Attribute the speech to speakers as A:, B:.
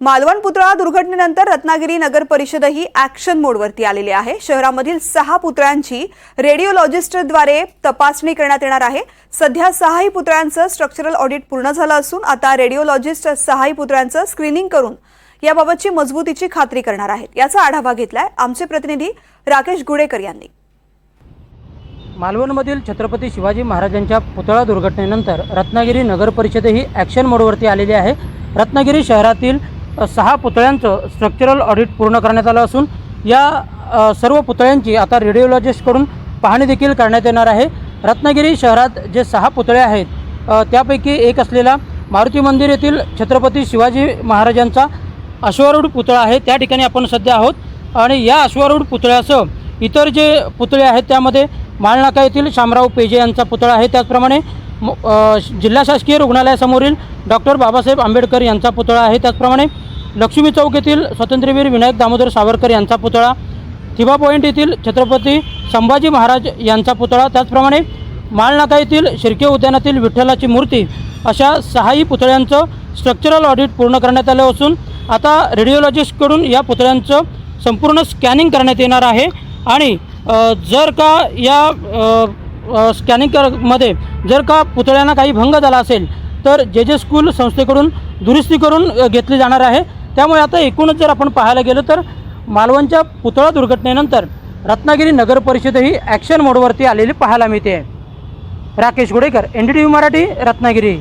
A: मालवण पुतळा दुर्घटनेनंतर रत्नागिरी नगर परिषदही ॲक्शन मोडवरती आलेली आहे. शहरामधील सहा पुतळ्यांची रेडिओलॉजिस्टद्वारे तपासणी करण्यात येणार आहे. सध्या सहाही पुतळ्यांचं स्ट्रक्चरल ऑडिट पूर्ण झालं असून आता रेडिओलॉजिस्ट सहाही पुतळ्यांचं स्क्रीनिंग करून याबाबतची मजबूतीची खात्री करणार आहेत. याचा आढावा घेतलाय आमचे प्रतिनिधी राकेश गुडेकर यांनी.
B: मालवणमधील छत्रपती शिवाजी महाराजांच्या पुतळा दुर्घटनेनंतर रत्नागिरी नगर परिषदही ॲक्शन मोडवरती आलेली आहे. रत्नागिरी शहरातील सहा पुतळ्यांचं स्ट्रक्चरल ऑडिट पूर्ण करण्यात आलं असून या सर्व पुतळ्यांची आता रेडिओलॉजिस्टकडून पाहणी देखील करण्यात येणार आहे. रत्नागिरी शहरात जे सहा पुतळे आहेत त्यापैकी एक असलेला मारुती मंदिर येथील छत्रपती शिवाजी महाराजांचा अश्वारूढ पुतळा आहे. त्या ठिकाणी आपण सध्या आहोत आणि या अश्वारूढ पुतळ्यासह इतर जे पुतळे आहेत त्यामध्ये माळनाका येथील शामराव पेजे यांचा पुतळा आहे. त्याचप्रमाणे जिल्हा शासकीय रुग्णालयासमोरील डॉक्टर बाबासाहेब आंबेडकर यांचा पुतळा आहे. त्याचप्रमाणे लक्ष्मी चौक येथील स्वातंत्र्यवीर विनायक दामोदर सावरकर यांचा पुतळा थिबा पॉईंट येथील छत्रपती संभाजी महाराज यांचा पुतळा त्याचप्रमाणे माळनाका येथील शिर्के उद्यानातील विठ्ठलाची मूर्ती अशा सहाही पुतळ्यांचं स्ट्रक्चरल ऑडिट पूर्ण करण्यात आलं असून आता रेडिओलॉजिस्टकडून या पुतळ्यांचं संपूर्ण स्कॅनिंग करण्यात येणार आहे. आणि जर का या स्कॅनिंगमध्ये जर का पुतळ्यांना काही भंग झाला असेल तर जे जे स्कूल संस्थेकडून दुरुस्ती करून घेतली जाणार आहे. त्यामुळे आता एकूणच जर आपण पाहायला गेलो तर मालवणच्या पुतळा दुर्घटनेनंतर रत्नागिरी नगर परिषदही ॲक्शन मोडवरती आलेली पाहायला मिळते. Rakesh Gudekar N D T V Marathi Ratnagiri.